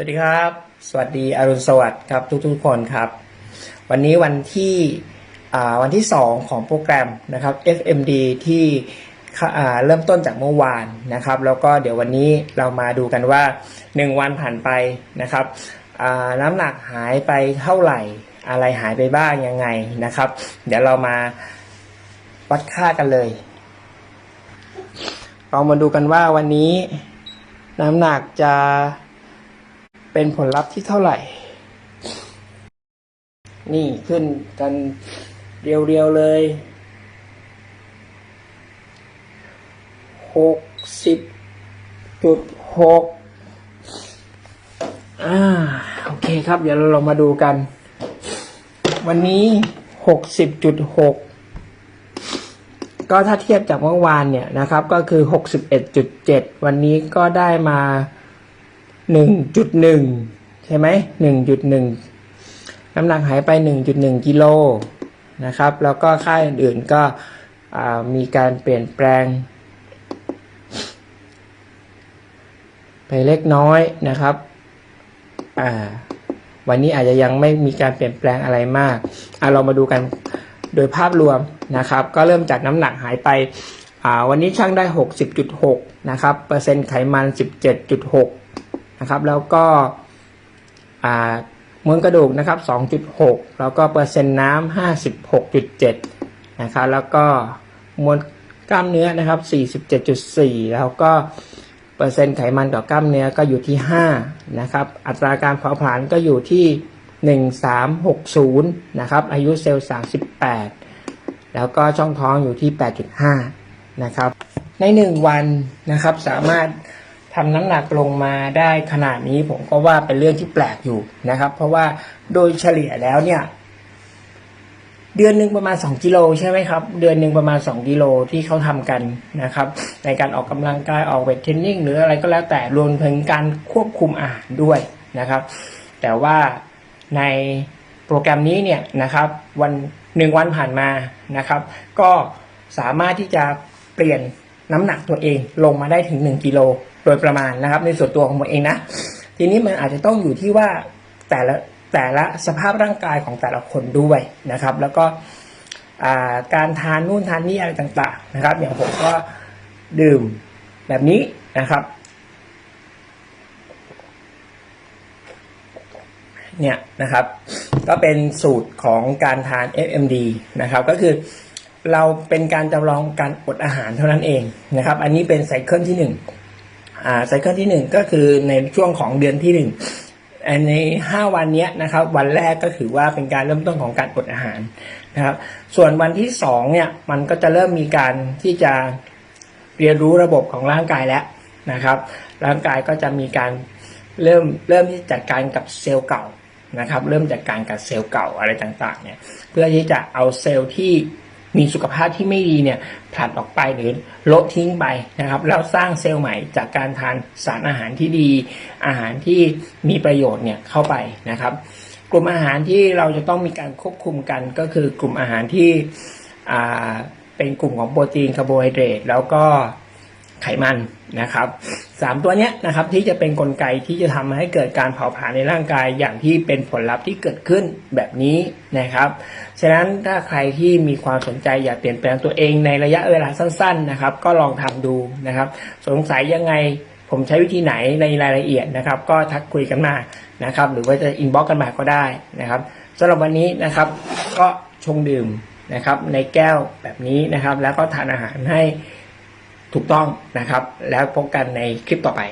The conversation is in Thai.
สวัสดีครับ สวัสดีอรุณสวัสดิ์ครับทุกๆคนครับ วันนี้วันที่วันที่ 2 ของโปรแกรมนะครับ FMD ที่เข้าอ่เริ่มต้นจากเมื่อวานนะครับ แล้วก็เดี๋ยววันนี้เรามาดูกันว่า 1 วันผ่านไปนะครับน้ำหนักหายไปเท่าไหร่อะไรหายไปบ้างยังไงนะครับ เดี๋ยวเรามาวัดค่ากันเลยเรามาดูกันว่าวันนี้น้ำหนักจะ เป็นผลลัพธ์ที่เท่าไหร่ นี่ขึ้นกันเรียวๆเลยหกสิบจุดหกอ่าโอเคครับ เดี๋ยวเราลองมาดูกัน วันนี้หกสิบจุดหกก็ถ้าเทียบจากเมื่อวานเนี่ยนะครับ ก็คือ61.7วันนี้ก็ได้มา 1.1 ใช่ไหม1.1 น้ำหนักหายไป 1.1 กิโลนะครับ แล้วก็ค่าอื่นๆก็มีการเปลี่ยนแปลง ไปเล็กน้อยนะครับ วันนี้อาจจะยังไม่มีการเปลี่ยนแปลงอะไรมากอะเรามาดูกันโดยภาพรวมนะครับ ก็เริ่มจากน้ำหนักหายไปวันนี้ช่างได้ 60.6 นะครับ เปอร์เซ็นต์ไขมัน 17.6 นะครับ แล้วก็มวลกระดูกนะครับ 2.6 แล้วก็เปอร์เซ็นต์น้ำ56.7 นะครับ แล้วก็มวลกล้ามเนื้อนะครับ 47.4 แล้วก็เปอร์เซ็นต์ไขมันต่อกล้ามเนื้อก็อยู่ที่ 5 นะครับ อัตราการเผาผลาญก็อยู่ที่ 1360 นะครับ อายุเซลล์ 38 แล้วก็ช่องท้องอยู่ที่ 8.5 นะครับ ใน 1 วันนะครับสามารถ ทำน้ำหนักลงมาได้ขนาดนี้ผมก็ว่าเป็นเรื่องที่แปลกอยู่นะครับ เพราะว่าโดยเฉลี่ยแล้วเนี่ย เดือนหนึ่งประมาณ 2กิโลใช่ไหมครับ เดือนหนึ่งประมาณ 2กิโลที่เขาทำกันนะครับ ในการออกกำลังกายออกเวทเทรนนิ่งหรืออะไรก็แล้วแต่รวมถึงการควบคุมอาหารด้วยนะครับ แต่ว่าในโปรแกรมนี้เนี่ยนะครับวันหนึ่งวันผ่านมานะครับ ก็สามารถที่จะเปลี่ยนน้ำหนักตัวเองลงมาได้ถึง 1กิโล โดยประมาณนะครับ ในส่วนตัวของผมเองนะ ทีนี้มันอาจจะต้องอยู่ที่ว่าแต่ละแต่ละสภาพร่างกายของแต่ละคนด้วยนะครับ แล้วก็การทานนู่นทานนี่อะไรต่าง ๆ นะครับ อย่างผมก็ดื่มแบบนี้นะครับ เนี่ยนะครับ ก็เป็นสูตรของการทาน FMD นะครับ ก็คือเราเป็นการจำลองการอดอาหารเท่านั้นเองนะครับ อันนี้เป็นไซเคิลที่หนึ่ง อ่าไซเคิลที่หนึ่งก็คือในช่วงของเดือนที่หนึ่งอันในห้าวันนี้นะครับ วันแรกก็ถือว่าเป็นการเริ่มต้นของการอดอาหารนะครับ ส่วนวันที่สองเนี่ยมันก็จะเริ่มมีการที่จะเรียนรู้ระบบของร่างกายแล้วนะครับ ร่างกายก็จะมีการเริ่มเริ่มที่จัดการกับเซลล์เก่านะครับ เริ่มจากการกับเซลล์เก่าอะไรต่างๆเนี่ยเพื่อที่จะเอาเซลล์ที่ มีสุขภาพที่ไม่ดีเนี่ยผลัดออกไปหรือลดทิ้งไปนะครับ แล้วสร้างเซลล์ใหม่จากการทานสารอาหารที่ดี อาหารที่มีประโยชน์เนี่ยเข้าไปนะครับ กลุ่มอาหารที่เราจะต้องมีการควบคุมกันก็คือกลุ่มอาหารที่เป็นกลุ่มของโปรตีนคาร์โบไฮเดรตแล้วก็ ไขมันนะครับสามตัวเนี้ยนะครับที่จะเป็นนกลไกที่จะทำให้เกิดการเผาผลาญในร่างกายอย่างที่เป็นผลลัพธ์ที่เกิดขึ้นแบบนี้นะครับ ฉะนั้นถ้าใครที่มีความสนใจอยากเปลี่ยนแปลงตัวเองในระยะเวลาสั้น ๆนะครับ ก็ลองทำดูนะครับ สงสัยยังไงผมใช้วิธีไหนในรายละเอียดนะครับ ก็ทักคุยกันมานะครับ หรือว่าจะอินบ็อกกันมาก็ได้นะครับสำหรับวันนี้นะครับก็ชงดื่มนะครับในแก้วแบบนี้นะครับ แล้วก็ทานอาหารให้ ถูกต้องนะครับ แล้วพบกันในคลิปต่อไป